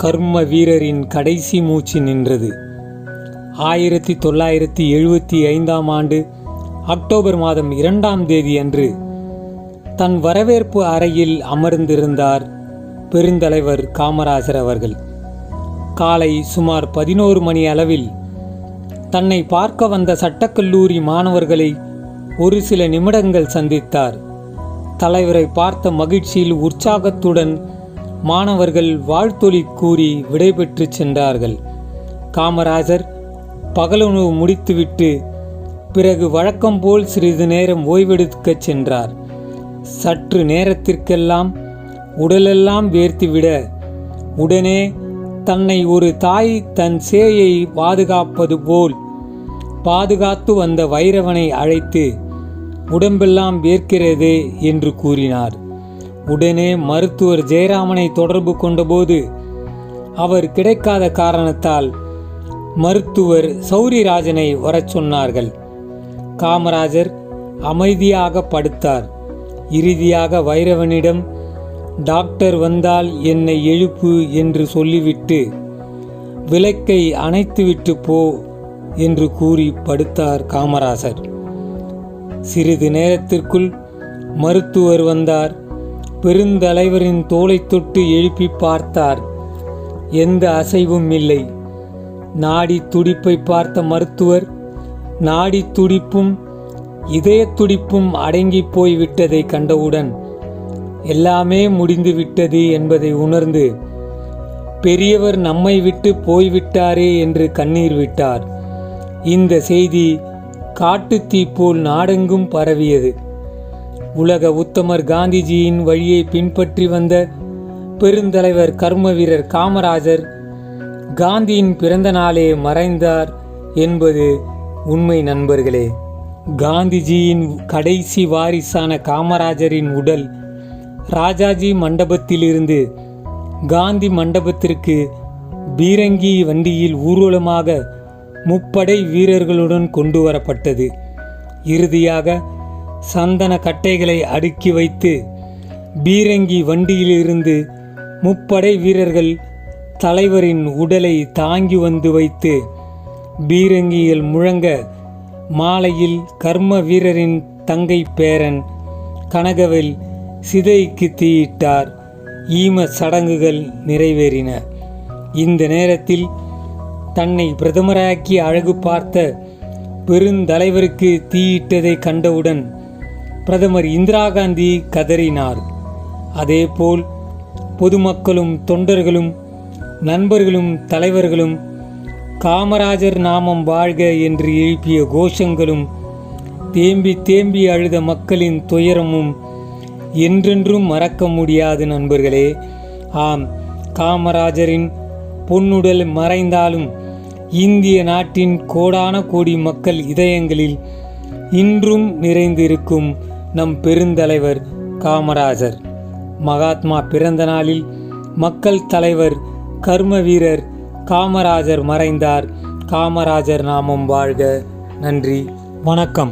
கர்ம வீரரின் கடைசி மூச்சு நின்றது. ஆயிரத்தி தொள்ளாயிரத்தி எழுபத்தி ஐந்தாம் ஆண்டு அக்டோபர் மாதம் இரண்டாம் தேதி அன்று தன் வரவேற்பு அறையில் அமர்ந்திருந்தார் பெருந்தலைவர் காமராஜர் அவர்கள். காலை சுமார் பதினோரு மணி அளவில் தன்னை பார்க்க வந்த சட்டக்கல்லூரி மாணவர்களை ஒரு சில நிமிடங்கள் சந்தித்தார். தலைவரை பார்த்த மகிழ்ச்சியில் உற்சாகத்துடன் மாணவர்கள் வாழ்த்தொலி கூறி விடைபெற்று சென்றார்கள். காமராஜர் பகலுணவு முடித்துவிட்டு பிறகு வழக்கம் போல் சிறிது நேரம் ஓய்வெடுக்கச் சென்றார். சற்று நேரத்திற்கெல்லாம் உடலெல்லாம் வேர்த்துவிட உடனே தன்னை ஒரு தாய் தன் சேயை பாதுகாப்பது போல் பாதுகாத்து வந்த வைரவனை அழைத்து உடம்பெல்லாம் வேர்க்கிறதே என்று கூறினார். உடனே மருத்துவர் ஜெயராமனை தொடர்பு கொண்டபோது அவர் கிடைக்காத காரணத்தால் மருத்துவர் சௌரிராஜனை வரச் சொன்னார்கள். காமராஜர் அமைதியாக படுத்தார். இறுதியாக வைரவனிடம் டாக்டர் வந்தால் என்னை எழுப்பு என்று சொல்லிவிட்டு விளக்கை அணைத்துவிட்டு போ என்று கூறி படுத்தார் காமராஜர். சிறிது நேரத்திற்குள் மருத்துவர் வந்தார். பெருந்தலைவரின் தோலை தொட்டு எழுப்பி பார்த்தார். எந்த அசைவும் இல்லை. நாடி துடிப்பை பார்த்த மருத்துவர் நாடி துடிப்பும் இதய துடிப்பும் அடங்கி போய்விட்டதை கண்டவுடன் எல்லாமே முடிந்து விட்டது என்பதை உணர்ந்து பெரியவர் நம்மை விட்டு போய்விட்டாரே என்று கண்ணீர் விட்டார். இந்த செய்தி காட்டுத்தீ போல் நாடெங்கும் பரவியது. உலக உத்தமர் காந்திஜியின் வழியை பின்பற்றி வந்த பெருந்தலைவர் கர்ம வீரர் காமராஜர் காந்தியின் பிறந்த நாளே மறைந்தார் என்பது உண்மை நண்பர்களே. காந்திஜியின் கடைசி வாரிசான காமராஜரின் உடல் ராஜாஜி மண்டபத்திலிருந்து காந்தி மண்டபத்திற்கு பீரங்கி வண்டியில் ஊர்வலமாக முப்படை வீரர்களுடன் கொண்டு வரப்பட்டது. இறுதியாக சந்தன கட்டைகளை அடுக்கி வைத்து பீரங்கி வண்டியிலிருந்து முப்படை வீரர்கள் தலைவரின் உடலை தாங்கி வந்து வைத்து பீரங்கியில் முழங்க மாலையில் கர்ம வீரரின் தங்கை பேரன் கனகவில் சிதைக்கு தீயிட்டார். ஈம சடங்குகள் நிறைவேறின. இந்த நேரத்தில் தன்னை பிரதமராக்கி அழகு பார்த்த பெருந்தலைவருக்கு தீயிட்டதை கண்டவுடன் பிரதமர் இந்திரா காந்தி கதறினார். அதேபோல் பொதுமக்களும் தொண்டர்களும் நண்பர்களும் தலைவர்களும் காமராஜர் நாமம் வாழ்க என்று எழுப்பிய கோஷங்களும் தேம்பி தேம்பி அழுத மக்களின் துயரமும் என்றென்றும் மறக்க முடியாது நண்பர்களே. ஆம் காமராஜரின் பொன்னுடல் மறைந்தாலும் இந்திய நாட்டின் கோடான கோடி மக்கள் இதயங்களில் இன்றும் நிறைந்திருக்கும் நம் பெருந்தலைவர் காமராஜர். மகாத்மா பிறந்த நாளில் மக்கள் தலைவர் கர்ம வீரர் காமராஜர் மறைந்தார். காமராஜர் நாமம் வாழ்க. நன்றி. வணக்கம்.